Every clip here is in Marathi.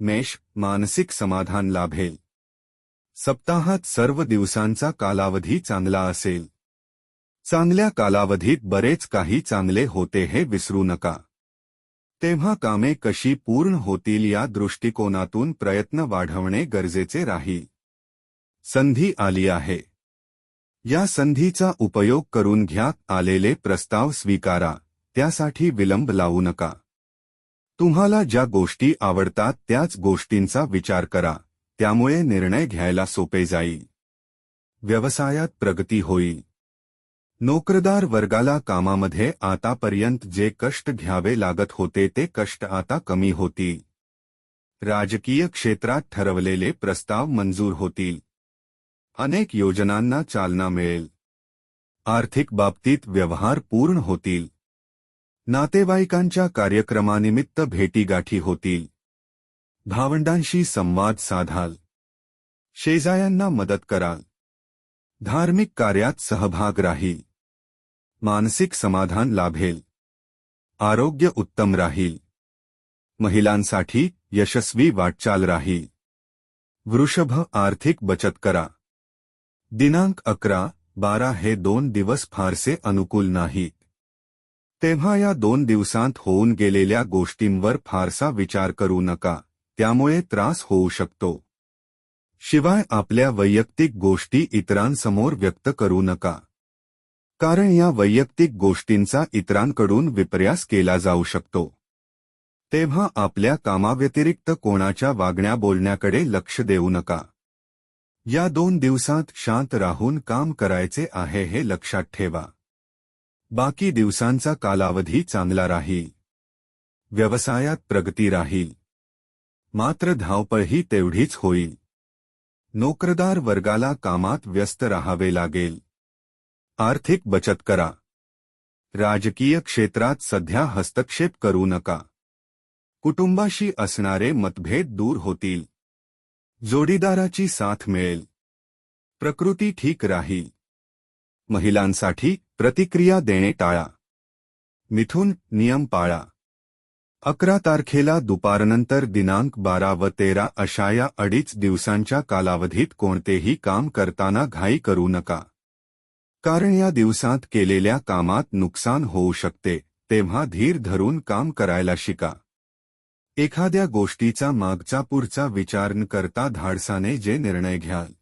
मेष मानसिक समाधान लाभेल. सप्ताहात सर्व दिवसांचा कालावधी चांगला असेल. चांगल्या कालावधीत बरेच काही चांगले होते हे विसरू नका. तेव्हा कामे कशी पूर्ण होतील या दृष्टिकोनातून प्रयत्न वाढवणे गरजेचे राहील. संधी आली आहे. या संधीचा उपयोग करून घ्या आलेले प्रस्ताव स्वीकारा. त्यासाठी विलंब लावू नका. तुम्हाला ज्या गोष्टी आवडतात त्याच गोष्टींचा विचार करा. त्यामुळे निर्णय घ्यायला सोपे जाईल. व्यवसायात प्रगती होईल. नोकरदार वर्गाला कामामध्ये आतापर्यंत जे कष्ट घ्यावे लागत होते ते कष्ट आता कमी होतील. राजकीय क्षेत्रात ठरवलेले प्रस्ताव मंजूर होतील. अनेक योजनांना चालना मिळेल. आर्थिक बाबतीत व्यवहार पूर्ण होतील. नातेवाईकांच्या कार्यक्रमानिमित्त भेटीगाठी होतील. भावंडांशी संवाद साधाल. शेजायांना मदत कराल. धार्मिक कार्यात सहभाग राहील. मानसिक समाधान लाभेल. आरोग्य उत्तम राहील. महिलांसाठी यशस्वी वाटचाल राहील. वृषभ आर्थिक बचत करा. दिनांक अकरा, बारा हे दोन दिवस फारसे अनुकूल नाहीत. तेव्हा या दोन दिवसांत होऊन गेलेल्या गोष्टींवर फारसा विचार करू नका त्यामुळे त्रास होऊ शकतो. शिवाय आपल्या वैयक्तिक गोष्टी इतरांसमोर व्यक्त करू नका. कारण या वैयक्तिक गोष्टींचा इतरांकडून विपर्यास केला जाऊ शकतो. तेव्हा आपल्या कामाव्यतिरिक्त कोणाच्या वागण्या बोलण्याकडे लक्ष देऊ नका. या दोन दिवसांत शांत राहून काम करायचे आहे हे लक्षात ठेवा. बाकी दिवसांचा कालावधी चांगला राहील. व्यवसायात प्रगती राहील. मात्र धावपळही तेवढीच होईल. नोकरदार वर्गाला कामात व्यस्त राहावे लागेल. आर्थिक बचत करा. राजकीय क्षेत्रात सध्या हस्तक्षेप करू नका. कुटुंबाशी असणारे मतभेद दूर होतील. जोडीदाराची साथ मिळेल. प्रकृती ठीक राहील. महिलांसाठी प्रतिक्रिया देणे टाळा. मिथून नियम पाळा. अकरा तारखेला दुपारनंतर दिनांक बारा व तेरा अशा या अडीच दिवसांच्या कालावधीत कोणतेही काम करताना घाई करू नका. कारण या दिवसांत केलेल्या कामात नुकसान होऊ शकते तेव्हा धीर धरून काम करायला शिका. एखाद्या गोष्टीचा मागचा पुढचा विचार न करता धाडसाने जे निर्णय घ्याल.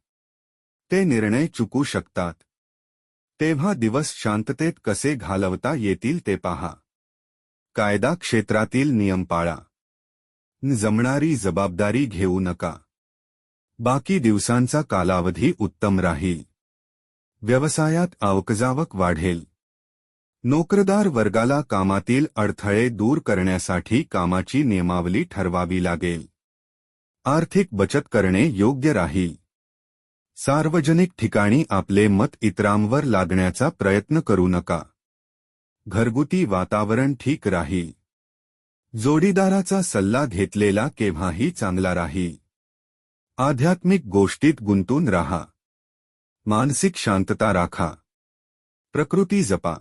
ते निर्णय चुकू शकतात. तेव्हा दिवस शांततेत कसे घालवता येतील ते पहा. कायदा क्षेत्रातील नियम पाळा. जमणारी जबाबदारी घेऊ नका. बाकी दिवसांचा कालावधी उत्तम राहील. व्यवसायात आवकजावक वाढेल. नोकरदार वर्गाला कामातील अडथळे दूर करण्यासाठी कामाची नियमावली ठरवावी लागेल. आर्थिक बचत करणे योग्य राहील. सार्वजनिक ठिकाणी आपले मत इतरांवर लादण्याचा प्रयत्न करू नका. घरगुती वातावरण ठीक राहील. जोडीदाराचा सल्ला घेतलेला केव्हाही चांगला राहील. आध्यात्मिक गोष्टीत गुंतून राहा. मानसिक शांतता राखा. प्रकृती जपा.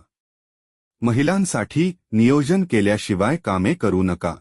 महिलांसाठी नियोजन केल्याशिवाय कामे करू नका.